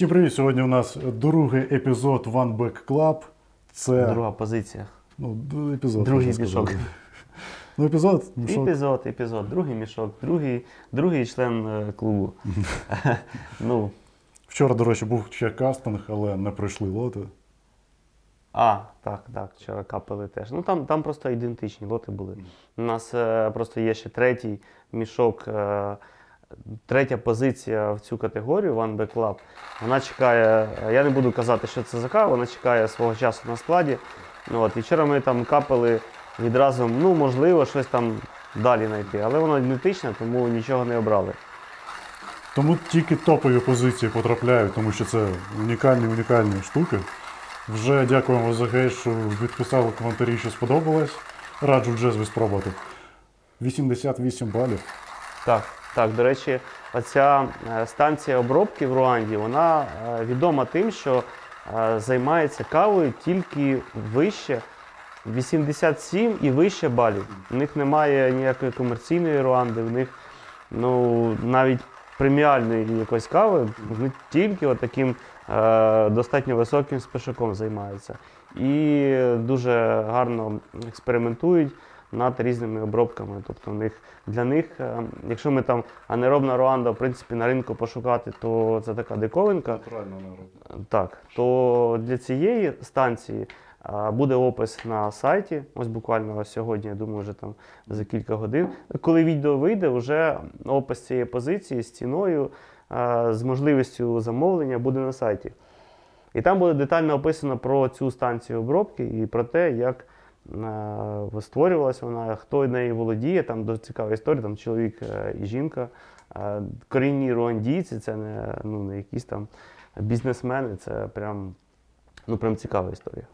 Всім привіт! Сьогодні у нас другий епізод One Back Club. Це Друга позиція. ну, епізод. Другий можна мішок. Ну, епізод, мішок. Епізод, епізод, другий мішок, другий, другий член е, клубу. ну, Вчора, до речі, був ще кастинг, але не пройшли лоти. а, так, так, вчора капали теж. Ну там, там просто ідентичні лоти були. У нас е, просто є ще третій мішок, е, третя позиція в цю категорію One Back Club. Вона чекає, я не буду казати, що це за кава, вона чекає свого часу на складі. Ну, от, і вчора ми там капали відразу, ну, можливо, щось там далі знайти. Але воно ідентичне, тому нічого не обрали. Тому тільки топові позиції потрапляють, тому що це унікальні унікальні штуки. Вже дякуємо за гей, що відписали коментарі, що сподобалось. Раджу джезві спробувати. 88 балів. Так, так. До речі, оця е, станція обробки в Руанді, вона е, відома тим, що е, займається кавою тільки вище 87 і вище балів. У них немає ніякої комерційної Руанди, в них ну, навіть преміальної якоїсь кави, вони тільки от таким достатньо високим спешаком займаються. І дуже гарно експериментують над різними обробками. Тобто в них, для них, е, якщо ми там анеробна Руанда, в принципі, на ринку пошукати, то це така диковинка. Натурально народ. Так, то для цієї станції буде опис на сайті. Ось буквально сьогодні, я думаю, вже там за кілька годин. Коли відео вийде, вже опис цієї позиції з ціною, з можливістю замовлення буде на сайті. І там буде детально описано про цю станцію обробки і про те, як створювалася вона, хто нею володіє. Там дуже цікава історія, там чоловік е, і жінка. Е, Корінні руандійці, це не, ну, не якісь там бізнесмени, це прям, ну, прям цікава історія.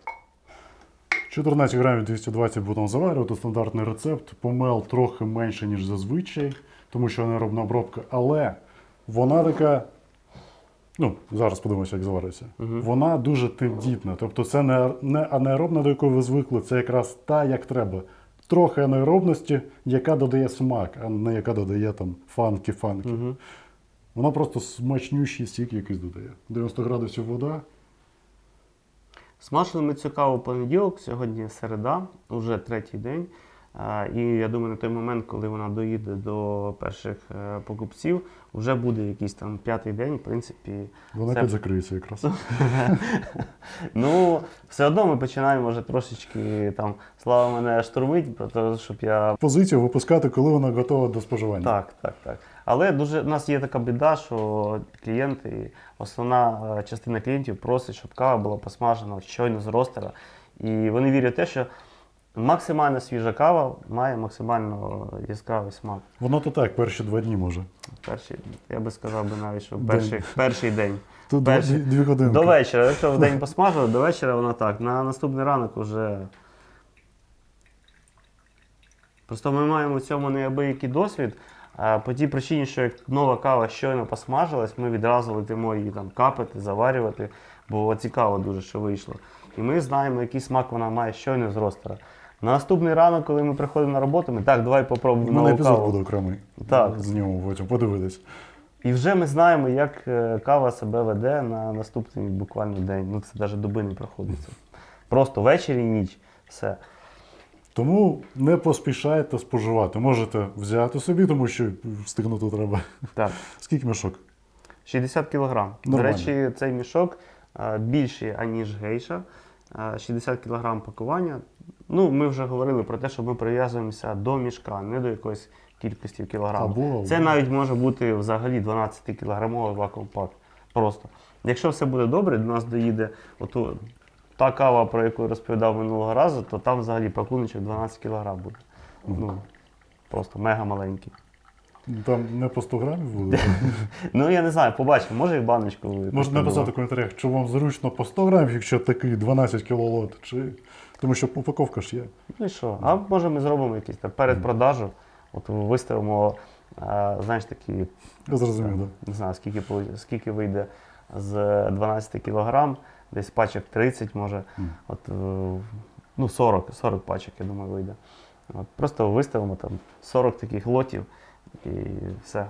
14 грамів 220 будемо заварювати, стандартний рецепт. Помел трохи менше, ніж зазвичай, тому що аеробна обробка, але вона така. Ну, зараз подивимося, як завариться. Вона дуже тендітна. Тобто це не, не анаеробна, до якої ви звикли, це якраз та, як треба. Трохи анаеробності, яка додає смак, а не яка додає там фанки-фанки. Вона просто смачнющий сік якийсь додає. 90 градусів вода. Смажили ми цю каву понеділок, сьогодні середа, вже третій день. І я думаю, на той момент, коли вона доїде до перших е, покупців, вже буде якийсь там п'ятий день, в принципі. Вона це- підзакриється якраз. Ну, все одно ми починаємо вже трошечки там слава мене штурмить, про те, щоб я Позицію випускати, коли вона готова до споживання. Так, так, так. Але дуже у нас є така біда, що клієнти, основна е, частина клієнтів просить, щоб кава була посмажена щойно з ростера. І вони вірять в те, що максимально свіжа кава має максимально яскравий смак. Воно то так, перші два дні може. Перший, я би сказав би навіть, що День. перший, перший день. Тут Перший. дві, дві годинки. До вечора. Якщо в день посмажили, до вечора воно так. На наступний ранок вже. Просто ми маємо в цьому неабиякий досвід. По тій причині, що як нова кава щойно посмажилась, ми відразу летимо її там капати, заварювати, бо цікаво дуже, що вийшло. І ми знаємо, який смак вона має щойно з ростера. На наступний ранок, коли ми приходимо на роботу, ми так, давай попробуємо мене епізод каву. буде окремий. Так. З нього потім подивитись. І вже ми знаємо, як е, кава себе веде на наступний буквально день. Ну, це навіть доби не проходиться. Просто ввечері і ніч. Все. Тому не поспішайте споживати. Можете взяти собі, тому що встигнути треба. Так. Скільки мішок? 60 кг. До речі, цей мішок більший, аніж гейша. Е, 60 кг пакування. Ну, ми вже говорили про те, що ми прив'язуємося до мішка, не до якоїсь кількості в кілограм. Або- Це навіть може бути взагалі 12 кілограмовий вакуум-пак. Просто. Якщо все буде добре, до нас доїде оту, та кава, про яку я розповідав минулого разу, то там взагалі пакуночок 12 кг буде. Ну, просто мега маленький. Там не по 100 грамів буде. Ну, я не знаю, побачимо, може і баночку. Можете написати в коментарях, чи вам зручно по 100 грамів, якщо такий 12 кілолот, чи. Тому що упаковка ж є. Ну і що? А може ми зробимо якийсь там передпродажу, от виставимо, а, знаєш, такі, Я зрозумів, так. не знаю, скільки, скільки вийде з 12 кілограм, десь пачок 30 може, от, е, ну 40, 40 пачок, я думаю, вийде. От, просто виставимо там 40 таких лотів і все.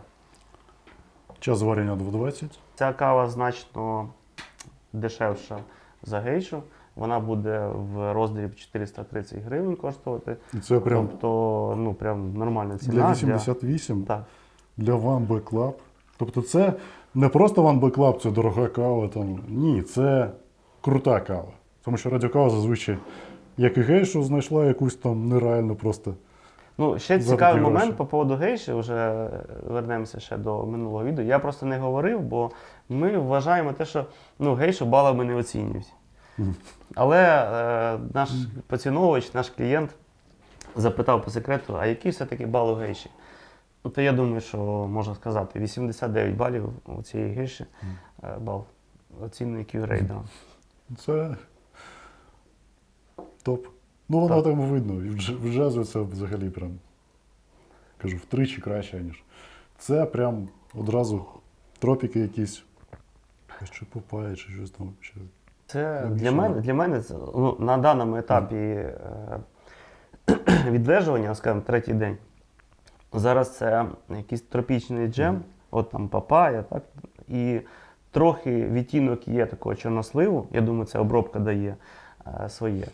Час зварення 2.20. Ця кава значно дешевша за гейшу. Вона буде в роздріб 430 гривень коштувати. І це прям Тобто, ну прям нормальна ціна. для 88, Так. для One Back Club. Тобто це не просто One Back Club, це дорога кава. Там. Ні, це крута кава. Тому що радіокава зазвичай, як і гейшу, знайшла якусь там нереальну просто. Ну, ще цікавий такі момент по поводу гейші, вже вернемося ще до минулого відео. Я просто не говорив, бо ми вважаємо те, що ну, гейшу балами не оцінюють. Але е, наш поціновувач, наш клієнт запитав по секрету, а який все-таки бал у гейші? Ну, то я думаю, що можна сказати, 89 балів у цієї гейші е, бал оцінює Q-рейдером. Це топ. Ну, воно Так. там видно. І в джазу це взагалі прям. Кажу, втричі краще, ніж. Це прям одразу тропіки якісь. Що попає, чи щось там. Ще. Це Ну, для мене, для мене це, ну, на даному етапі е, відвежування, скажімо, третій день. Зараз це якийсь тропічний джем, от там папая, так? І трохи відтінок є такого чорносливу. Я думаю, це обробка дає е, своє.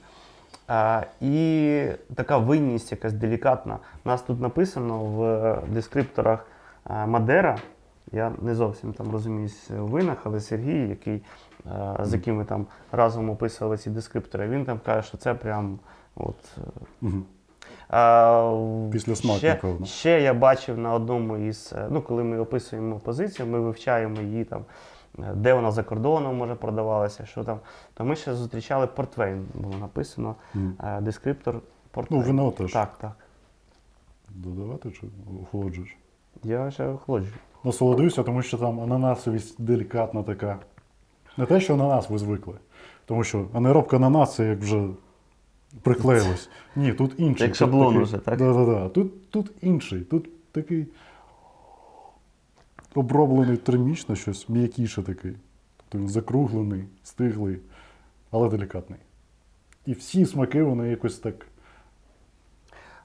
А, і така винність якась делікатна. У нас тут написано в дескрипторах Мадера. Я не зовсім там розуміюсь в винах, але Сергій, який, з яким ми там разом описували ці дескриптори, він там каже, що це прям от. е, А, Після смаку, ще, напевно. Ще я бачив на одному із, е, ну коли ми описуємо позицію, ми вивчаємо її там, де вона за кордоном може продавалася, що там. То ми ще зустрічали портвейн, було написано, е, дескриптор Ну, вино теж. Так, так. Додавати чи охолоджуєш? Я ще охолоджую. Насолодився, тому що там ананасовість делікатна така. Не те, що ананас ви звикли. Тому що анаеробка ананас це як вже приклеїлось. Ні, тут інший. Як шаблон уже, так? Да, да, да. Тут, тут інший. Тут такий оброблений термічно щось, м'якіше такий. Тобто він закруглений, стиглий, але делікатний. І всі смаки вони якось так.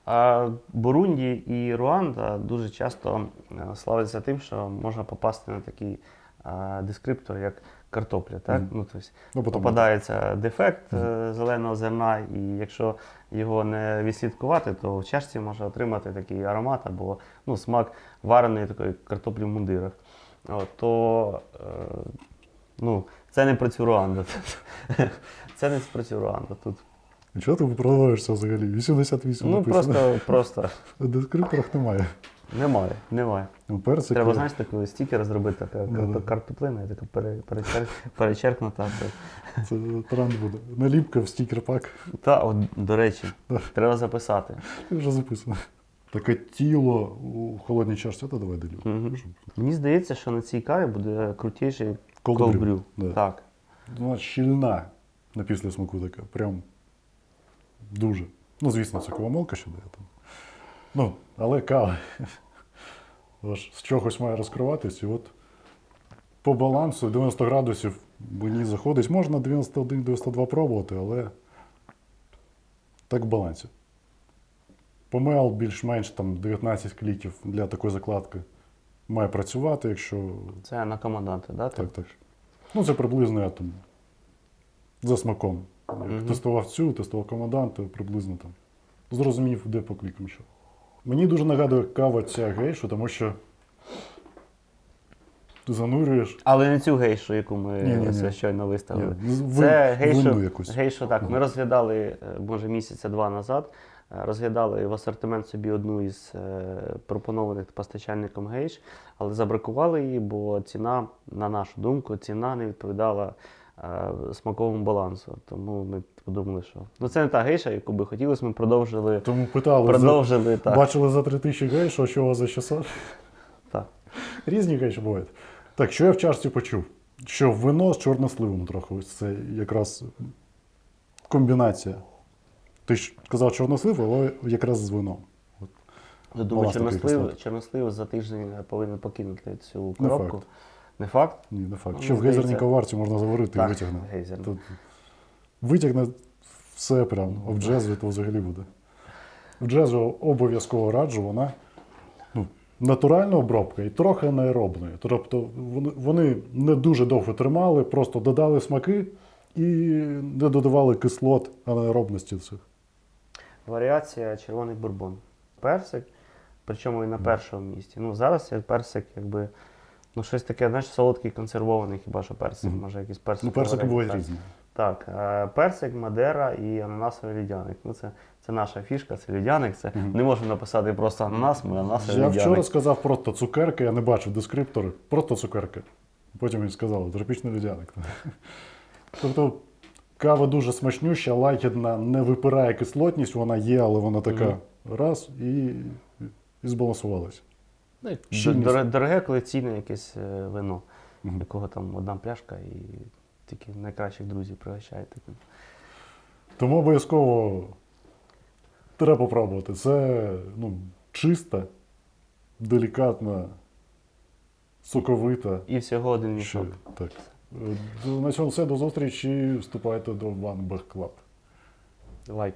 А Бурунді і Руанда дуже часто е, славляться тим, що можна попасти на такий е, дескриптор, як картопля. Так? Мгм. Ну, тобто, Ну, попадається дефект е, зеленого зерна, і якщо його не відслідкувати, то в чашці може отримати такий аромат або ну, смак вареної такої картоплі в мундирах. От, то е, ну, це не про цю Руанду. Це не про цю тут. Чого ти виправдаєшся взагалі? 88 Ну написано. просто, просто В дескрипторах немає. Немає, немає. Ну, персик. Треба, знаєш, такий стікер зробити, така Да-да. карто- картоплина, і така пере- перечер- перечеркнута. Це тренд буде. Наліпка в стікер-пак. Та, от, до речі, треба записати. Вже записано. Таке тіло у холодній чашці, то давай. Мгм. Мені здається, що на цій каві буде крутіший brew. да. Так. Вона щільна на після смаку така. Прям дуже. Ну, звісно, це кавомолка ще дає там. Ну, але кава. Аж з чогось має розкриватись. І от по балансу 90 градусів мені заходить. Можна 91-92 пробувати, але так в балансі. Помел більш-менш там 19 кліків для такої закладки має працювати, якщо Це на команданти, да? так, так. Ну, це приблизно я там за смаком. Як Мгм. Тестував цю, тестував командант, то приблизно там. Зрозумів, де по клікам що. Мені дуже нагадує кава ця гейшу, тому що ти занурюєш. Але не цю гейшу, яку ми Ні-ні-ні. щойно виставили. Ні, з- Це гейшу, якусь. гейшу, так. Ми розглядали, е, може, місяця два назад. е, Розглядали в асортимент собі одну із е, пропонованих постачальником гейш, але забракували її, бо ціна, на нашу думку, ціна не відповідала е, смаковому балансу. Тому ми подумали, що ну це не та гейша, яку би хотілося. Ми продовжили, Тому питали, за, продовжили так. бачили за 3000 гейшу, а що у вас за 600? так. Різні гейші бувають. Так, що я в чашці почув? Що вино з чорносливом трохи. Ось це якраз комбінація. Ти ж казав чорнослив, але якраз з вином. Я думаю, чорнослив, чорнослив за тиждень повинен покинути цю Не коробку. Не факт? Ні, не факт. Ну, Ще в гейзерній коварці можна заварити і витягне. Тут витягне все прям, в джезві то взагалі буде. В джезві обов'язково раджу, вона ну, натуральна обробка і трохи анаеробної. Тобто вони, не дуже довго тримали, просто додали смаки і не додавали кислот анаеробності цих. Варіація червоний бурбон. Персик, причому і на першому місці. Ну, зараз персик, якби, ну, щось таке, знаєш, солодкий консервований, хіба що персик, Мгм. може якийсь персик. Ну, персики бувають так. різні. Так, е, персик, мадера і ананасовий лідяник. Ну, це, це наша фішка, це лідяник. Це Мгм. не можемо написати просто ананас, ми ананасовий Я вчора сказав просто цукерки, я не бачив дескриптори, просто цукерки. Потім він сказав, тропічний льодяник. Тобто кава дуже смачнюща, лагідна, не випирає кислотність, вона є, але вона така раз і, і збалансувалась. Ну, як щільність. дор- Дороге колекційне якесь е, вино, Мгм. якого там одна пляшка і тільки найкращих друзів пригощаєте. Тому обов'язково треба попробувати. Це ну, чиста, делікатна, соковита. І всього один мішок. так. Е, На цьому все, до зустрічі. Вступайте до One Bag Club. Лайк.